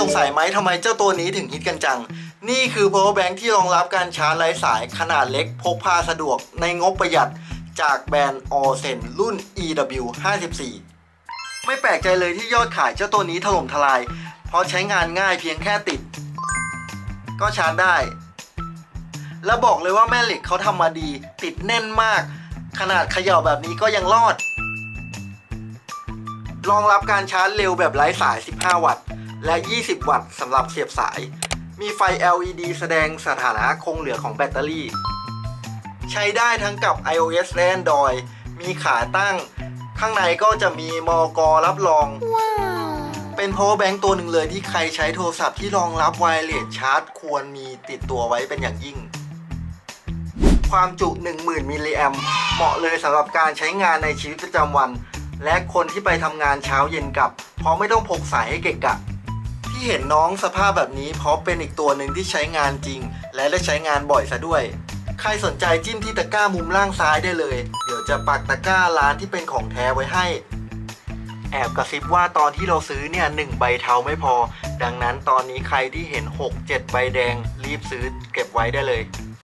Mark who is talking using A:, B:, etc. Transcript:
A: สงสัยไหมทำไมเจ้าตัวนี้ถึงฮิตกันจัง นี่คือ power bank ที่รองรับการชาร์จไร้สายขนาดเล็กพกพาสะดวกในงบประหยัดจากแบรนด์ o r s e n รุ่น EW 54 ไม่แปลกใจเลยที่ยอดขายเจ้าตัวนี้ถล่มทลาย เพราะใช้งานง่ายเพียงแค่ติด ก็ชาร์จได้ แล้วบอกเลยว่าแม่เหล็กเขาทำมาดี ติดแน่นมาก ขนาดเขย่าแบบนี้ก็ยังรอด รองรับการชาร์จเร็วแบบไร้สาย 15 วัตต์ และ 20 วัตต์สำหรับเสียบสาย มีไฟ LED แสดงสถานะคงเหลือของแบตเตอรี่ ใช้ได้ทั้งกับ iOS และ Android มีขาตั้ง ข้างในก็จะมีมอกอรับรอง เป็น power bank ตัวหนึ่งเลยที่ใครใช้โทรศัพท์ที่รองรับ wireless charge ควรมีติดตัวไว้เป็นอย่างยิ่ง ความจุ 10,000 มิลลิแอมป์เหมาะเลยสำหรับการใช้งานในชีวิตประจำวันและคนที่ไปทำงานเช้าเย็นกลับ เพราะไม่ต้องพกสายให้เกะกะ ที่เห็นน้องสภาพแบบนี้เพราะเป็นอีกตัวหนึ่งที่ใช้งานจริง และได้ใช้งานบ่อยซะด้วย ใครสนใจจิ้มที่ตะกร้ามุมล่างซ้ายได้เลย เดี๋ยวจะปักตะกร้าร้านที่เป็นของแท้ไว้ให้ แอบกระซิบว่าตอนที่เราซื้อเนี่ยหนึ่งใบเทาไม่พอ ดังนั้นตอนนี้ใครที่เห็น 6 7 ใบแดงรีบซื้อเก็บไว้ได้เลย